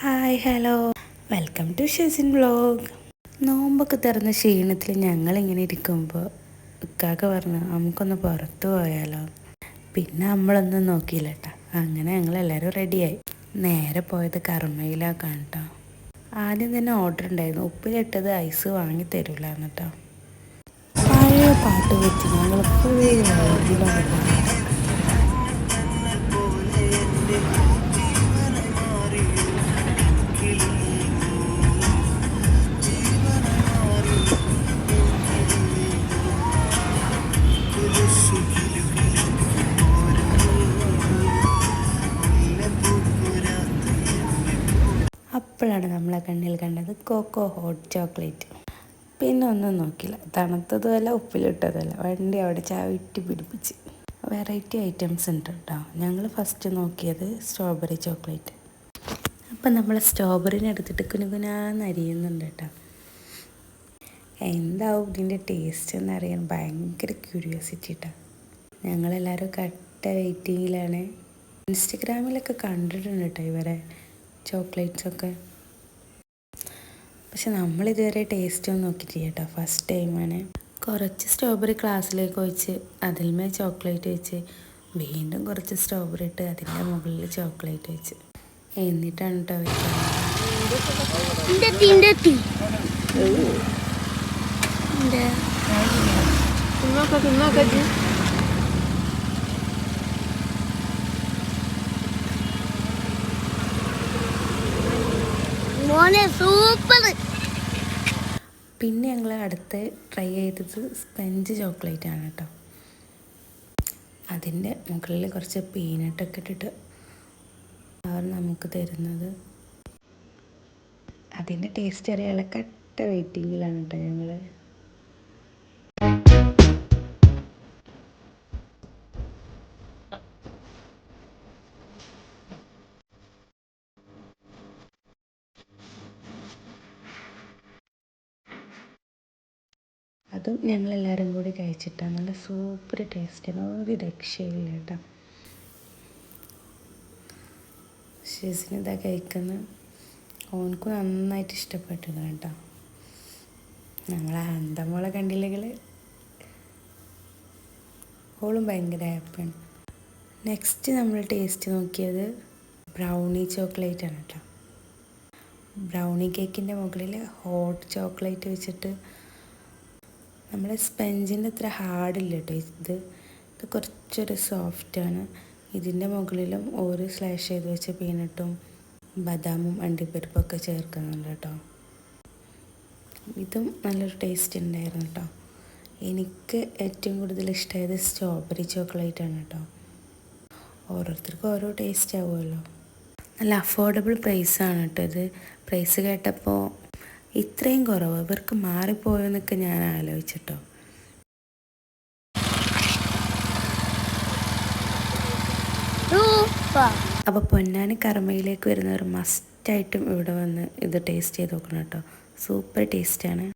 Hi hello. Welcome to Shezin vlog. നോമ്പൊക്കെ തുറന്ന ക്ഷീണത്തിൽ ഞങ്ങളിങ്ങനെ ഇരിക്കുമ്പോൾ ഇക്കാക്ക പറഞ്ഞു നമുക്കൊന്ന് പുറത്ത് പോയാലോ? പിന്നെ നമ്മളൊന്നും നോക്കിയില്ല കേട്ടോ അങ്ങനെ ഞങ്ങളെല്ലാവരും റെഡിയായി നേരെ പോയത് കർമ്മയിലാക്കാണ് കേട്ടോ ആദ്യം തന്നെ ഓർഡർ ഉണ്ടായിരുന്നു. ഉപ്പിലിട്ടത് ഐസ് വാങ്ങി തരൂല പഴയ പാട്ട് വെച്ച് ഞങ്ങൾ ഫുൾ അപ്പോഴാണ് നമ്മളെ കണ്ണിൽ കണ്ടത് കോക്കോ ഹോട്ട് ചോക്ലേറ്റ് പിന്നെ ഒന്നും നോക്കില്ല തണുത്തതുമല്ല ഉപ്പിലിട്ടതുമല്ല വണ്ടി അവിടെ ചവിട്ടി പിടിപ്പിച്ച്. വെറൈറ്റി ഐറ്റംസ് ഉണ്ട് കേട്ടോ. ഞങ്ങൾ ഫസ്റ്റ് നോക്കിയത് സ്ട്രോബെറി ചോക്ലേറ്റ് അപ്പം നമ്മൾ സ്ട്രോബെറിനെ എടുത്തിട്ട് കുനുകുനാന്ന് അരിയുന്നുണ്ട് കേട്ടോ. എന്താവും ഇതിന്റെ ടേസ്റ്റ് എന്നറിയാൻ ഭയങ്കര ക്യൂരിയോസിറ്റി കേട്ടോ ഞങ്ങളെല്ലാവരും കട്ട വെയിറ്റിങ്ങിലാണ് ഇൻസ്റ്റഗ്രാമിലൊക്കെ കണ്ടിട്ടുണ്ട് കേട്ടോ ഇവരെ. ചോക്ലേറ്റ്സൊക്കെ പക്ഷെ നമ്മളിതുവരെ ടേസ്റ്റ് ഒന്നും നോക്കിയിട്ടില്ല കേട്ടോ ഫസ്റ്റ് ടൈമാണ് കുറച്ച് സ്ട്രോബെറി ഗ്ലാസ്സിലേക്ക് ഒഴിച്ച് അതിൽമേ ചോക്ലേറ്റ് വെച്ച് വീണ്ടും കുറച്ച് സ്ട്രോബെറി ഇട്ട് അതിന്റെ മുകളിൽ ചോക്ലേറ്റ് വെച്ച് എന്നിട്ടാണ് കേട്ടോ വെക്കുന്നത്. മോനെ സൂപ്പർ പിന്നെ ഞങ്ങൾ അടുത്ത് ട്രൈ ചെയ്തത് സ്പഞ്ച് ചോക്ലേറ്റ് ആണ് കേട്ടോ അതിന്റെ മുകളിൽ കുറച്ച് പീനട്ടൊക്കെ ഇട്ടിട്ട് അവർ നമുക്ക് തരുന്നത്. അതിന്റെ ടേസ്റ്റ് അറിയാനുള്ള കട്ട വെയിറ്റിങ്ങിലാണ് കേട്ടോ ഞങ്ങൾ അതും ഞങ്ങളെല്ലാവരും കൂടി കഴിച്ചിട്ടാണ് നല്ല സൂപ്പർ ടേസ്റ്റാണ് ഒരു രക്ഷയില്ല കേട്ടോ. ഷെസിന് ഇതാ കഴിക്കുന്ന. ഓനക്ക് നന്നായിട്ട് ഇഷ്ടപ്പെട്ടു കേട്ടോ. നമ്മളെ അന്തമോളെ കണ്ടില്ലെങ്കിൽ ഓളും ഭയങ്കര ഹാപ്പിയാണ് നെക്സ്റ്റ് നമ്മൾ ടേസ്റ്റ് നോക്കിയത് ബ്രൗണി ചോക്ലേറ്റ് ആണ് കേട്ടോ. ബ്രൗണി കേക്കിന്റെ മുകളിൽ ഹോട്ട് ചോക്ലേറ്റ് വെച്ചിട്ട് നമ്മുടെ സ്പെഞ്ചിന്റെ അത്ര ഹാർഡില്ല കേട്ടോ ഇത്. ഇത് കുറച്ചൊരു സോഫ്റ്റാണ്. ഇതിന്റെ മുകളിലും ഓരോ സ്ലാഷ് ചെയ്ത് വെച്ച പീനട്ടും ബദാമും അണ്ടിപ്പരിപ്പൊക്കെ ചേർക്കുന്നുണ്ട് കേട്ടോ ഇതും നല്ലൊരു ടേസ്റ്റ് ഉണ്ടായിരുന്നു കേട്ടോ എനിക്ക് ഏറ്റവും കൂടുതൽ ഇഷ്ടമായത് സ്ട്രോബെറി ചോക്ലേറ്റ് ആണ് കേട്ടോ ഓരോരുത്തർക്കും ഓരോ ടേസ്റ്റ് ആവുമല്ലോ. നല്ല അഫോർഡബിൾ പ്രൈസാണ് കേട്ടോ ഇത്. പ്രൈസ് കേട്ടപ്പോൾ ഇത്രയും കുറവ്. ഇവർക്ക് മാറിപ്പോയെന്നൊക്കെ ഞാൻ ആലോചിച്ചിട്ടോ. അപ്പോൾ പൊന്നാനി കർമ്മയിലേക്ക് വരുന്നവർ മസ്റ്റായിട്ടും ഇവിടെ വന്ന് ഇത് ടേസ്റ്റ് ചെയ്ത് നോക്കണം കേട്ടോ. സൂപ്പർ ടേസ്റ്റാണ്